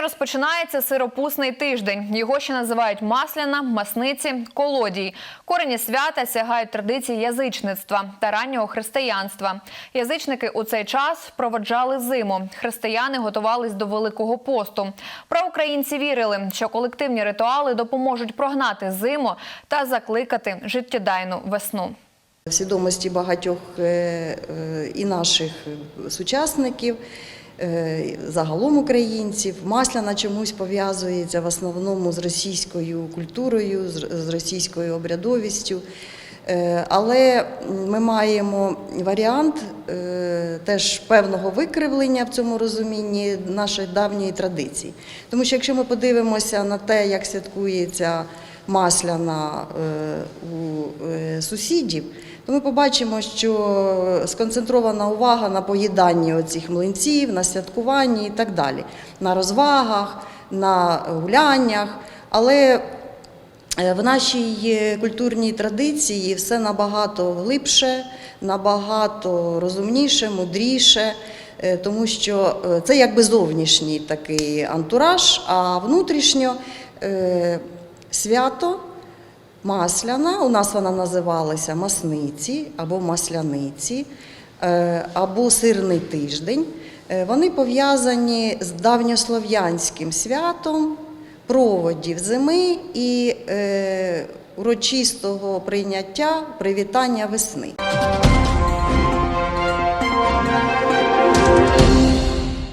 розпочинається сиропусний тиждень. Його ще називають масляна, масниці, колодій. Корені свята сягають традицій язичництва та раннього християнства. Язичники у цей час проводжали зиму. Християни готувались до Великого посту. Проукраїнці вірили, що колективні ритуали допоможуть прогнати зиму та закликати життєдайну весну. В свідомості багатьох е, е, і наших сучасників, е, загалом українців, масляна чомусь пов'язується в основному з російською культурою, з з російською обрядовістю. Е, Але ми маємо варіант е, теж певного викривлення в цьому розумінні нашої давньої традиції. Тому що якщо ми подивимося на те, як святкується масляна е, у е, сусідів, то ми побачимо, що сконцентрована увага на поїданні оцих млинців, на святкуванні і так далі, на розвагах, на гуляннях. Але Е, В нашій культурній традиції все набагато глибше, набагато розумніше, мудріше, тому що це якби зовнішній такий антураж, а внутрішньо свято масляна, у нас вона називалася масниці або масляниці, е, або сирний тиждень. Е, Вони пов'язані з давньослов'янським святом проводів зими і е, урочистого прийняття, привітання весни.